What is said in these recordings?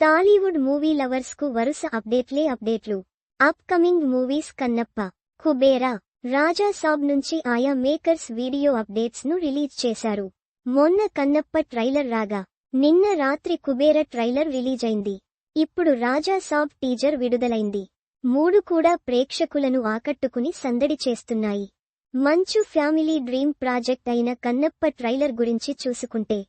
Tollywood movie లవర్స్కు వరుస అప్డేట్లే అప్డేట్లు. Upcoming movies Kannappa Kubera Raja Saab నుంచి ఆయా మేకర్స్ వీడియో అప్డేట్స్ను రిలీజ్ చేశారు. మొన్న కన్నప్ప ట్రైలర్ రాగా నిన్న రాత్రి కుబేర ట్రైలర్ రిలీజ్ అయింది ఇప్పుడు రాజా సాబ్ టీజర్ విడుదలైంది. మూడు కూడా ప్రేక్షకులను ఆకట్టుకుని సందడి చేస్తున్నాయి. మంచు ఫ్యామిలీ డ్రీమ్ ప్రాజెక్ట్ అయిన కన్నప్ప ట్రైలర్ గురించి చూసుకుంటే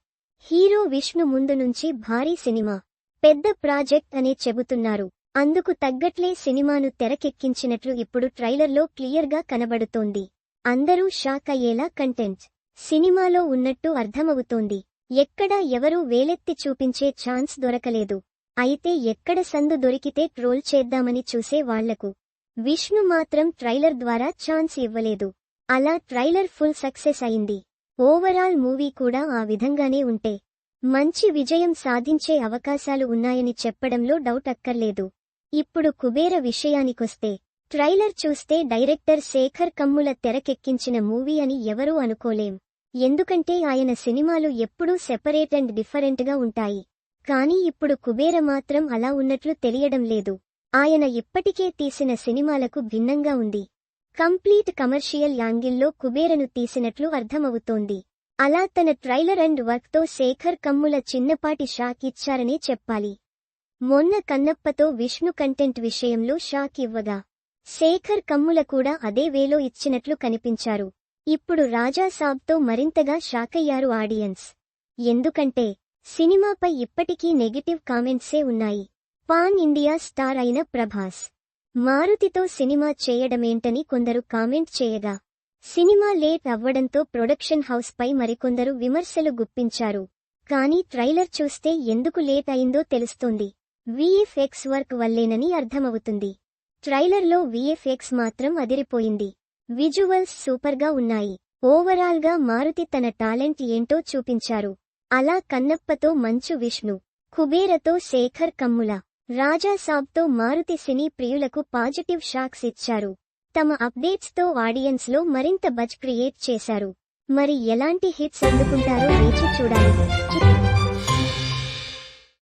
హీరో విష్ణు ముందు నుంచి భారీ సినిమా. పెద్ద ప్రాజెక్ట్ అనే చెబుతున్నారు. అందుకు తగ్గట్లే సినిమాను తెరకెక్కించినట్లు ఇప్పుడు ట్రైలర్లో క్లియర్గా కనబడుతోంది. అందరూ షాక్ అయ్యేలా కంటెంట్. సినిమాలో ఉన్నట్టు అర్థమవుతోంది. ఎక్కడా ఎవరూ వేలెత్తి చూపించే ఛాన్స్ దొరకలేదు. అయితే ఎక్కడ సందు దొరికితే ట్రోల్ చేద్దామని చూసే వాళ్ళకు. విష్ణు మాత్రం ట్రైలర్ ద్వారా ఛాన్స్ ఇవ్వలేదు. అలా ట్రైలర్ ఫుల్ సక్సెస్ అయింది. ఓవరాల్ మూవీ కూడా ఆ విధంగానే ఉంటే. మంచి విజయం సాధించే అవకాశాలు ఉన్నాయని చెప్పడంలో డౌట్ అక్కర్లేదు. ఇప్పుడు కుబేర విషయానికొస్తే ట్రైలర్ చూస్తే డైరెక్టర్ శేఖర్ కమ్ముల తెరకెక్కించిన మూవీ అని ఎవరూ అనుకోలేం. ఎందుకంటే ఆయన సినిమాలు ఎప్పుడూ సెపరేట్ అండ్ డిఫరెంట్గా ఉంటాయి. కానీ ఇప్పుడు కుబేర మాత్రం అలా ఉన్నట్లు తెలియడం లేదు. ఆయన ఇప్పటికే తీసిన సినిమాలకు భిన్నంగా ఉంది. కంప్లీట్ కమర్షియల్ యాంగిల్లో కుబేరను తీసినట్లు అర్థమవుతోంది. అలా తన ట్రైలర్ అండ్ వర్క్తో శేఖర్ కమ్ముల చిన్నపాటి షాక్ ఇచ్చారనే చెప్పాలి. మొన్న కన్నప్పతో విష్ణు కంటెంట్ విషయంలో షాక్ ఇవ్వగా శేఖర్ కమ్ముల కూడా అదే వేలో ఇచ్చినట్లు కనిపించారు. ఇప్పుడు రాజాసాబ్తో మరింతగా షాకయ్యారు ఆడియన్స్. ఎందుకంటే సినిమాపై ఇప్పటికీ నెగటివ్ కామెంట్సే ఉన్నాయి. పాన్ ఇండియా స్టార్ అయిన ప్రభాస్. మారుతితో సినిమా చేయడమేంటని కొందరు కామెంట్ చేయగా సినిమా లేట్ అవ్వడంతో ప్రొడక్షన్ హౌస్ పై మరికొందరు విమర్శలు గుప్పించారు. కానీ ట్రైలర్ చూస్తే ఎందుకు లేట్ అయిందో తెలుస్తోంది. విఎఫ్ఎక్స్ వర్క్ వల్లేనని అర్థమవుతుంది. ట్రైలర్లో విఎఫ్ఎక్స్ మాత్రం అదిరిపోయింది. విజువల్స్ సూపర్గా ఉన్నాయి. ఓవరాల్గా మారుతి తన టాలెంట్ ఏంటో చూపించారు. అలా కన్నప్పతో మంచు విష్ణు కుబేరతో శేఖర్ కమ్ముల రాజాసాబ్తో మారుతి సినీ ప్రియులకు పాజిటివ్ షాక్స్ ఇచ్చారు. తమ అప్డేట్స్తో ఆడియన్స్లో మరింత బజ్ క్రియేట్ చేశారు. మరి ఎలాంటి హిట్స్ అందుకుంటారో వేచి చూడాలి.